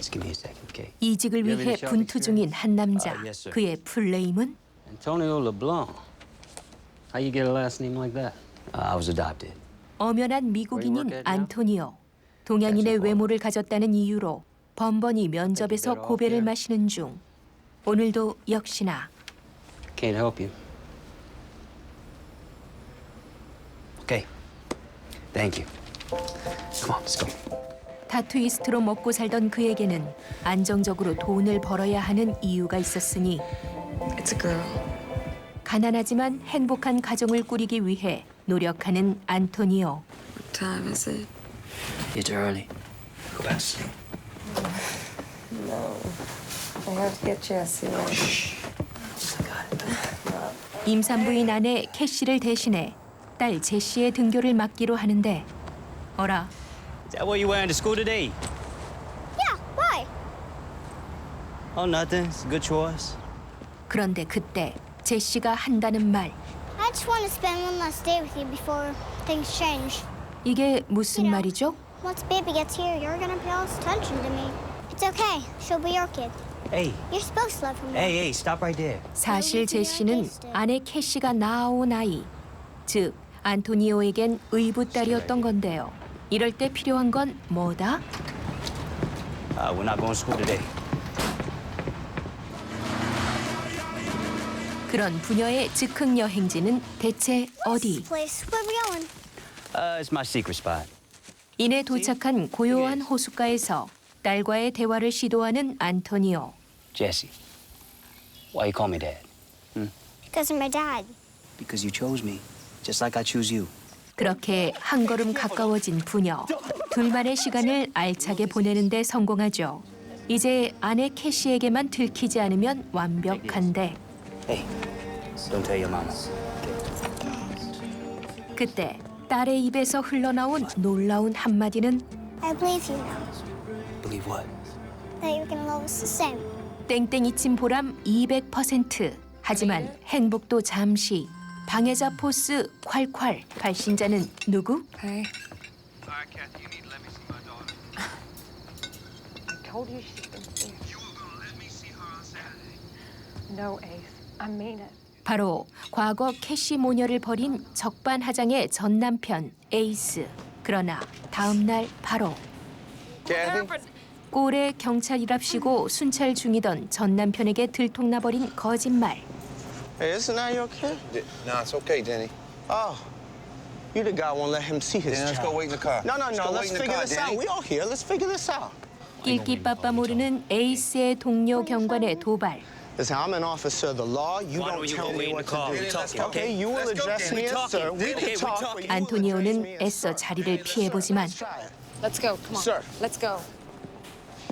Just give me a second, okay? 이직을 위해 분투 중인? 한 남자. Uh, yes, sir. 그의 풀네임은 Antonio LeBlanc. How you get a last name like that? Uh, I was adopted. 엄연한 미국인인? 안토니오. 동양인의 외모를 가졌다는 이유로 번번이 면접에서 고배를. 마시는 중. 오늘도 역시나 Can't help you. Okay. Thank you. Come on, let's go. 타투이스트로 먹고 살던 그에게는 안정적으로 돈을 벌어야 하는 이유가 있었으니 It's a girl. 가난하지만 행복한 가정을 꾸리기 위해 노력하는 안토니오. What time is it? It's early. Go back to sleep. I have to get Jesse. 임산부인 아내 캐시를 대신해 딸 제시의 등교를 맡기로 하는데 어라 Is that what you wearing to school today? Yeah, why? Oh, nothing. It's a good choice. 그런데 그때 제시가 한다는 말 I just want to spend one last day with you before things change. 이게 무슨 말이죠? Once baby gets here, you're gonna pay all this attention to me. It's okay. She'll be your kid. Hey, You're supposed to love her more. hey, hey, stop right there. 사실 제시는 아내 캐시가 낳아온 아이 즉 안토니오에겐 의붓딸이었던 건데요. 이럴 때 필요한 건 뭐다? Uh, we're not going to school today. 그런 부녀의 즉흥 여행지는 대체 어디? Place. Where we going? Uh, it's my secret spot. 이내 도착한 고요한 호숫가에서 딸과의 대화를 시도하는 안토니오. Jesse, why you call me dad? Because I'm my dad. Because you chose me, just like I choose you. 그렇게 한 걸음 가까워진 부녀. 둘만의 시간을 알차게 보내는 데 성공하죠. 이제 아내 캐시에게만 들키지 않으면 완벽한데 Hey, don't tell your mama. 그때 딸의 입에서 흘러나온 놀라운 한마디는 I believe you now. Believe what? That you're gonna love us the same. 땡땡이 친 보람 200%. 하지만 행복도 잠시. 방해자 포스 콸콸. 발신자는 누구? Hey. Hi, Kathy. You need to let me see my daughter. I told you she's been here. You were gonna let me see her on Saturday. No, Ace. I mean it. 바로 과거 캐시 모녀를 벌인 적반하장의 전 남편 에이스. 그러나 다음 날 바로 꼴에 경찰이랍시고 순찰 중이던 전 남편에게 들통나버린 거짓말. Hey, isn't that your kid? No, it's okay, Danny. Oh. You the guy won't let him see his Danny, let's child. go wait in the car. No, no, Let's no. go Let's wait in the figure car, this Danny. out. We all here. Let's figure this out. 낄끼빠빠 모르는 에이스의 동료 경관의 도발. Listen, I'm an officer of the law. You Why don't don't you tell go me wait in what the car? to do. We're talking, okay, you will Let's go, address Danny. me We're as sir. talking. We Okay, can we're talk, but you will address 안토니오는 me as 애써 sir. 자리를 피해보지만 Let's try it. Let's go. Come on. Sir. Let's go.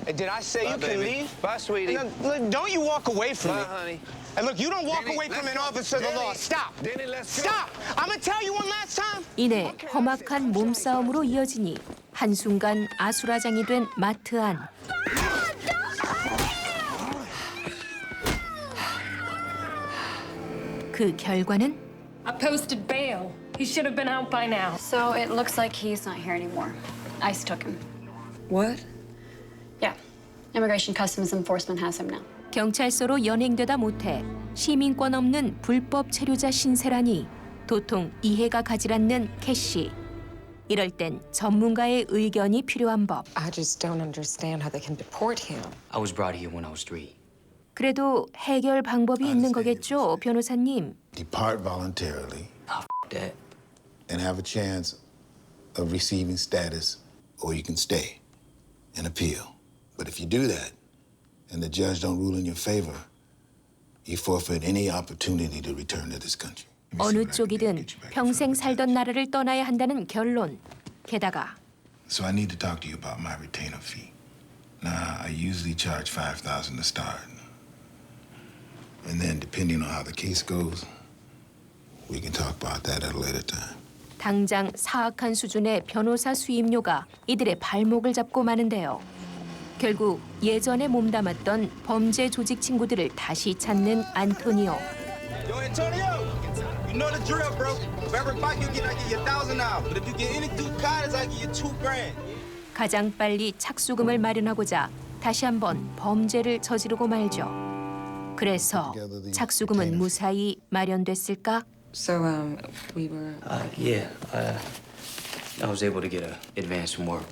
Hey, did I say Bye, you can baby. leave? Bye, sweetie. Hey, look, don't you walk away from Bye, me. honey. And look, you don't walk Danny, away from let's an go. officer of the law. Danny, Stop. Danny, let's go. Stop. I'm gonna tell you one last time. 이내 험악한 몸싸움으로 이어지니 한순간 아수라장이 된 마트 안. 그 결과는 I posted bail. He should have been out by now. So it looks like he's not here anymore. ICE took him. What? Yeah. Immigration Customs Enforcement has him now. 경찰서로 연행되다 못해 시민권 없는 불법 체류자 신세라니 도통 이해가 가질 않는 캐시. 이럴 땐 전문가의 의견이 필요한 법. I just don't understand how they can deport him. I was brought here when I was three. 그래도 해결 방법이 있는 거겠죠, 변호사님. depart voluntarily Nah, f that. and have a chance of receiving status, or you can stay and appeal. But if you do that, and the judge don't rule in your favor, you forfeit any opportunity to return to this country. 어느 쪽이든 평생 살던 나라를 떠나야 한다는 결론. 게다가. So I need to talk to you about my retainer fee. Now, I usually charge five thousand to start, and then depending on how the case goes, we can talk about that at a later time. 당장 사악한 수준의 변호사 수임료가 이들의 발목을 잡고 마는데요. 결국 예전에 몸담았던 범죄 조직 친구들을 다시 찾는 안토니오. Yo, Antonio, you know the drill, bro. If every fight you get, I give you a thousand dollars. But if you get any two cards, I give you two grand. 가장 빨리 착수금을 마련하고자 다시 한번 범죄를 저지르고 말죠. 그래서 착수금은 무사히 마련됐을까? So, um, we were. Uh, yeah, uh, I was able to get a advance from work.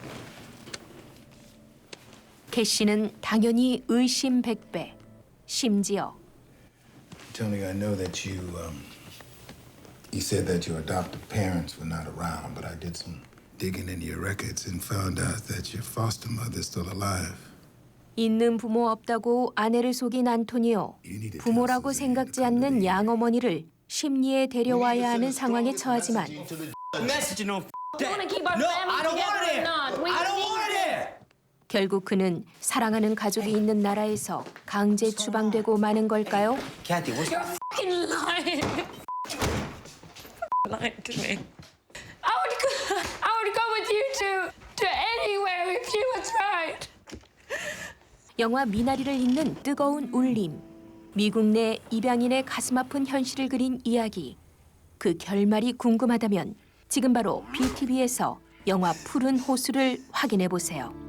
캐시는 당연히 의심백배. 심지어 Tony, I know that you, um, you said that your adoptive parents were not around, but I did some digging into your records and found out that your foster mother's still alive. 있는 부모 없다고 아내를 속인 안토니오. 부모라고 생각지 않는 양어머니를 심리에 데려와야 하는 상황에 처하지만 Messaging on You want to keep our family together or not? 결국 그는 사랑하는 가족이 있는 나라에서 강제 추방되고 마는 걸까요? Kathy, what's fucking lying. lying to me. I would go, I would go with you to to anywhere if she was right. 영화 미나리를 잇는 뜨거운 울림. 미국 내 입양인의 가슴 아픈 현실을 그린 이야기. 그 결말이 궁금하다면 지금 바로 BTV에서 영화 푸른 호수를 확인해 보세요.